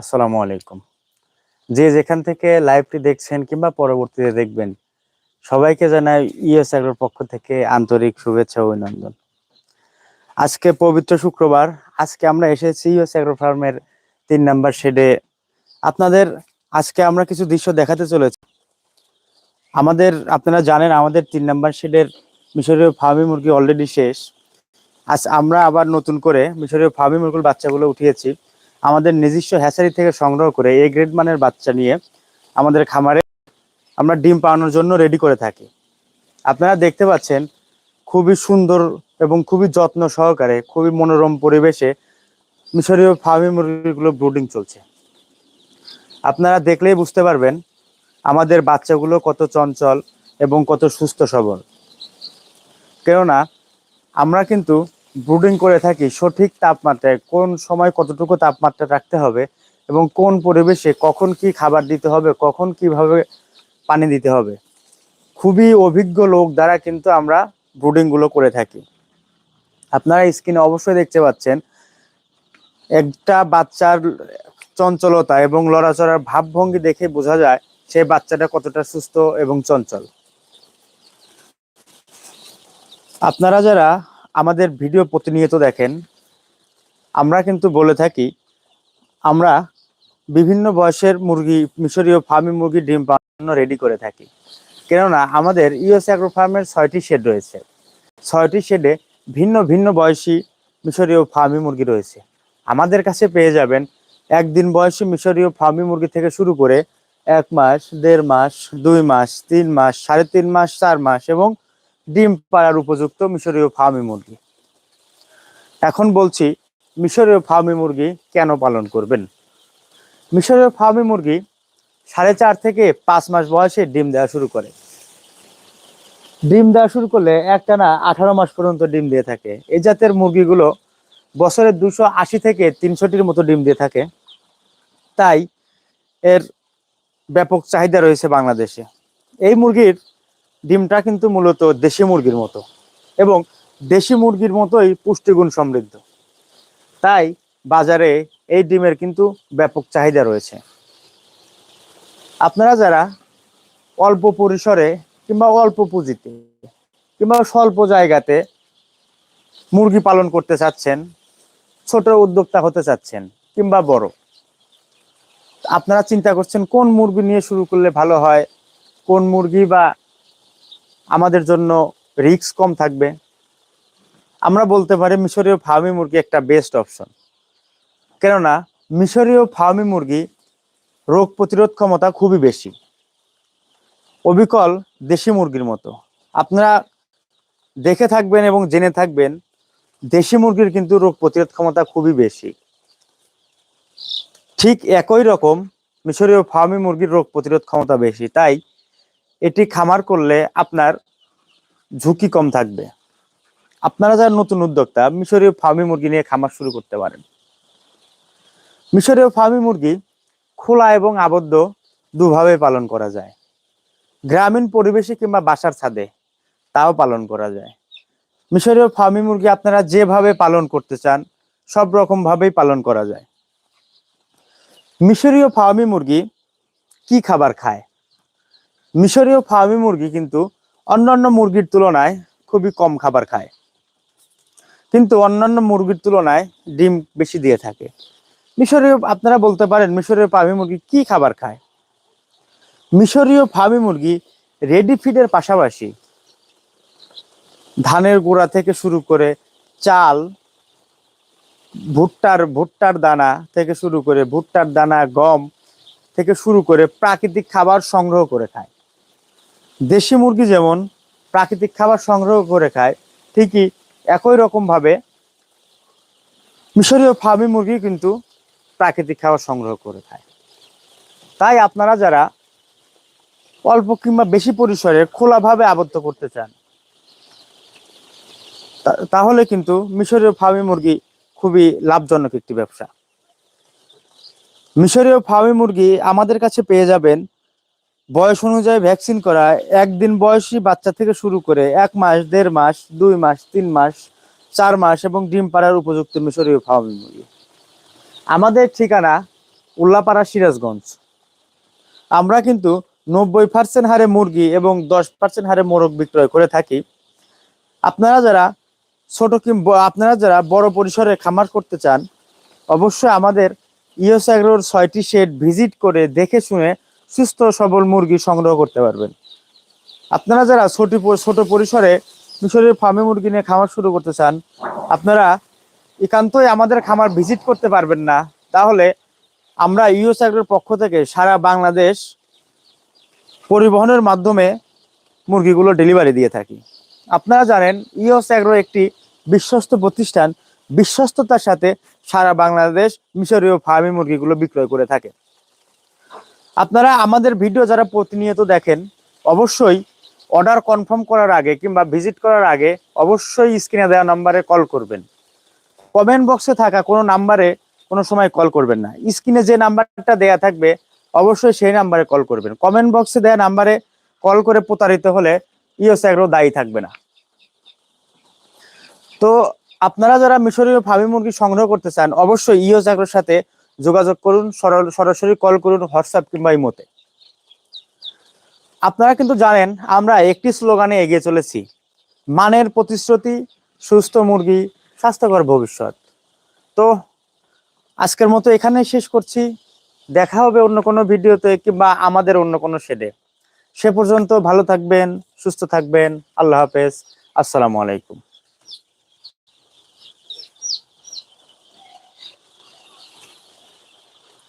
আসসালামু আলাইকুম। যে যেখান থেকে লাইভটি দেখছেন কিংবা পরবর্তীতে দেখবেন, সবাইকে জানাই ইএস এগ্রোর পক্ষ থেকে আন্তরিক শুভেচ্ছা ও অভিনন্দন। আজকে পবিত্র শুক্রবার, আজকে আমরা এসেছি ইএস এগ্রো ফার্মের তিন নাম্বার শেডে আপনাদের, আজকে আমরা কিছু দৃশ্য দেখাতে চলেছি। আমাদের, আপনারা জানেন আমাদের তিন নাম্বার শেডের মিশরীয় ফার্মি মুরগি অলরেডি শেষ। আজ আমরা আবার নতুন করে মিশরীয় ফার্মি মুরগির বাচ্চাগুলো উঠিয়েছি। আমাদের নিজস্ব হ্যাচারি থেকে সংগ্রহ করে এ গ্রেড মানের বাচ্চা নিয়ে আমাদের খামারে আমরা ডিম পাওয়ানোর জন্য রেডি করে থাকি। আপনারা দেখতে পাচ্ছেন খুবই সুন্দর এবং খুবই যত্ন সহকারে, খুবই মনোরম পরিবেশে মিশরীয় ফার্মি মুরগিগুলো ব্রুডিং চলছে। আপনারা দেখলেই বুঝতে পারবেন আমাদের বাচ্চাগুলো কত চঞ্চল এবং কত সুস্থ সবল। কেননা আমরা কিন্তু ব্রুডিং করে থাকি সঠিক তাপমাত্রায় কোন সময় কতটুকু তাপমাত্রা রাখতে হবে এবং কোন পরিবেশে কখন কি খাবার দিতে হবে, কখন কীভাবে পানি দিতে হবে। খুবই অভিজ্ঞ লোক দ্বারা কিন্তু আমরা ব্রুডিংগুলো করে থাকি। আপনারা স্ক্রিনে অবশ্যই দেখতে পাচ্ছেন, একটা বাচ্চার চঞ্চলতা এবং লড়াচড়ার ভাবভঙ্গি দেখে বোঝা যায় সেই বাচ্চাটা কতটা সুস্থ এবং চঞ্চল। আপনারা যারা আমাদের ভিডিও প্রতিনিয়ত দেখেন, আমরা কিন্তু বলে থাকি, আমরা বিভিন্ন বয়সের মুরগি, মিশরীয় ফার্মি মুরগি ডিম পাওয়ানো রেডি করে থাকি। কেননা আমাদের ইউএস অ্যাগ্রো ফার্মের ছয়টি শেড রয়েছে। ছয়টি শেডে ভিন্ন ভিন্ন বয়সী মিশরীয় ফার্মি মুরগি রয়েছে। আমাদের কাছে পেয়ে যাবেন একদিন বয়সী মিশরীয় ফার্মি মুরগি থেকে শুরু করে এক মাস, দেড় মাস, দুই মাস, তিন মাস, সাড়ে তিন মাস, চার মাস এবং ডিম পাড়ার উপযুক্ত মিশরীয় ফার্মি মুরগি। এখন বলছি, মিশরীয় ফার্মি মুরগি কেন পালন করবেন? মিশরীয় ফার্মি মুরগি সাড়ে চার থেকে পাঁচ মাস বয়সে ডিম দেওয়া শুরু করে। ডিম দেওয়া শুরু করলে একটানা আঠারো মাস পর্যন্ত ডিম দিয়ে থাকে। এই জাতের মুরগিগুলো বছরে দুশো আশি থেকে তিনশোটির মতো ডিম দিয়ে থাকে। তাই এর ব্যাপক চাহিদা রয়েছে বাংলাদেশে। এই মুরগির ডিমটা কিন্তু মূলত দেশি মুরগির মতো এবং দেশি মুরগির মতোই পুষ্টিগুণ সমৃদ্ধ। তাই বাজারে এই ডিমের কিন্তু ব্যাপক চাহিদা রয়েছে। আপনারা যারা অল্প পরিসরে কিংবা অল্প পুঁজিতে কিংবা স্বল্প জায়গাতে মুরগি পালন করতে চাচ্ছেন, ছোট উদ্যোক্তা হতে চাচ্ছেন কিংবা বড়, আপনারা চিন্তা করছেন কোন মুরগি নিয়ে শুরু করলে ভালো হয়, কোন মুরগি বা আমাদের জন্য রিস্ক কম থাকবে। আমরা বলতে পারি মিশরীয় ফার্মি মুরগি একটা বেস্ট অপশন কেননা, মিশরীয় ফার্মি মুরগি রোগ প্রতিরোধ ক্ষমতা খুবই বেশি। অবিকল দেশি মুরগির মতো। আপনারা দেখে থাকবেন এবং জেনে থাকবেন, দেশি মুরগির কিন্তু রোগ প্রতিরোধ ক্ষমতা খুবই বেশি। ঠিক একই রকম মিশরীয় ফার্মি মুরগির রোগ প্রতিরোধ ক্ষমতা বেশি। তাই এটি খামার করলে আপনার ঝুঁকি কম থাকবে। আপনারা যারা নতুন উদ্যোক্তা, মিশরীয় ফার্মি মুরগি নিয়ে খামার শুরু করতে পারেন। মিশরীয় ফার্মি মুরগি খোলা এবং আবদ্ধ দুভাবে পালন করা যায়। গ্রামীণ পরিবেশে কিংবা বাসার ছাদে তাও পালন করা যায়। মিশরীয় ফার্মি মুরগি আপনারা যেভাবে পালন করতে চান, সব রকম ভাবেই পালন করা যায়। মিশরীয় ফার্মি মুরগি কি খাবার খায়? মিশরীয় ফার্মি মুরগি কিন্তু অন্যান্য মুরগির তুলনায় খুবই কম খাবার খায়। কিন্তু অন্যান্য মুরগির তুলনায় ডিম বেশি দিয়ে থাকে। মিশরীয়, আপনারা বলতে পারেন মিশরীয় ফার্মি মুরগি কি খাবার খায়? মিশরীয় ফার্মি মুরগি রেডি ফিডের পাশাপাশি ধানের গোড়া থেকে শুরু করে চাল, ভুট্টার ভুট্টার দানা থেকে শুরু করে ভুট্টার দানা, গম থেকে শুরু করে প্রাকৃতিক খাবার সংগ্রহ করে খায়। দেশি মুরগি যেমন প্রাকৃতিক খাবার সংগ্রহ করে খায়, ঠিকই একই রকম ভাবে মিশরীয় ফার্মি মুরগি কিন্তু প্রাকৃতিক খাবার সংগ্রহ করে খায়। তাই আপনারা যারা অল্প কিংবা বেশি পরিসরে খোলাভাবে আবদ্ধ করতে চান তাহলে কিন্তু মিশরীয় ফার্মি মুরগি খুবই লাভজনক একটি ব্যবসা। মিশরীয় ফার্মি মুরগি আমাদের কাছে পেয়ে যাবেন বয়স অনুযায়ী ভ্যাকসিন করা একদিন বয়সী বাচ্চা থেকে শুরু করে এক মাস, দেড় মাস, দুই মাস, তিন মাস, চার মাস এবং ডিম পাড়ার উপযুক্ত মিশরীয় মুরগি আমাদের ঠিকানা উল্লাপাড়া সিরাজগঞ্জ। আমরা কিন্তু নব্বই পার্সেন্ট হারে মুরগি এবং দশ পার্সেন্ট হারে মোরগ বিক্রয় করে থাকি। আপনারা যারা ছোট কিংবা আপনারা যারা বড় পরিসরে খামার করতে চান, অবশ্যই আমাদের ইওস ছয়টি শেড ভিজিট করে দেখে শুনে সুস্থ সবল মুরগি সংগ্রহ করতে পারবেন। আপনারা যারা ছোট ছোট পরিসরে মিশরের ফার্মে মুরগি নিয়ে খামার শুরু করতে চান, আপনারা একান্তই আমাদের খামার ভিজিট করতে পারবেন না। তাহলে আমরা ইউএস অ্যাগ্রোর পক্ষ থেকে সারা বাংলাদেশ পরিবহনের মাধ্যমে মুরগিগুলো ডেলিভারি দিয়ে থাকি। আপনারা জানেন ইওস অ্যাগ্রো একটি বিশ্বস্ত প্রতিষ্ঠান, বিশ্বস্ততার সাথে সারা বাংলাদেশ মিশরীয় ফার্মি মুরগিগুলো বিক্রয় করে থাকে। আপনারা আমাদের ভিডিও যারা প্রতিনিয়ত দেখেন, অবশ্যই অর্ডার কনফার্ম করার আগে কিংবা ভিজিট করার আগে অবশ্যই স্ক্রিনে দেওয়া নাম্বারে কল করবেন। কমেন্ট বক্সে থাকা কোনো নাম্বারে কোনো সময় কল করবেন না। স্ক্রিনে যে নাম্বারটা দেয়া থাকবে, অবশ্যই সেই নাম্বারে কল করবেন। কমেন্ট বক্সে দেওয়া নাম্বারে কল করে প্রতারিত হলে ইওস অ্যাগ্রো দায়ী থাকবে না। তো আপনারা যারা মিশরীয় ফার্মি মুরগি সংগ্রহ করতে চান, অবশ্যই ইওস অ্যাগ্রোর সাথে যোগাযোগ করুন সরাসরি কল করুন হোয়াটসঅ্যাপ কিংবা ইমোতে। আপনারা কিন্তু জানেন, আমরা একটি স্লোগানে এগিয়ে চলেছি। মানের প্রতিশ্রুতি, সুস্থ মুরগি, স্বাস্থ্যকর ভবিষ্যৎ। তো আজকের মতো এখানেই শেষ করছি। দেখা হবে অন্য কোনো ভিডিওতে কিংবা আমাদের অন্য কোনো শেডে। সে পর্যন্ত ভালো থাকবেন, সুস্থ থাকবেন। আল্লাহ হাফেজ। আসসালামু আলাইকুম।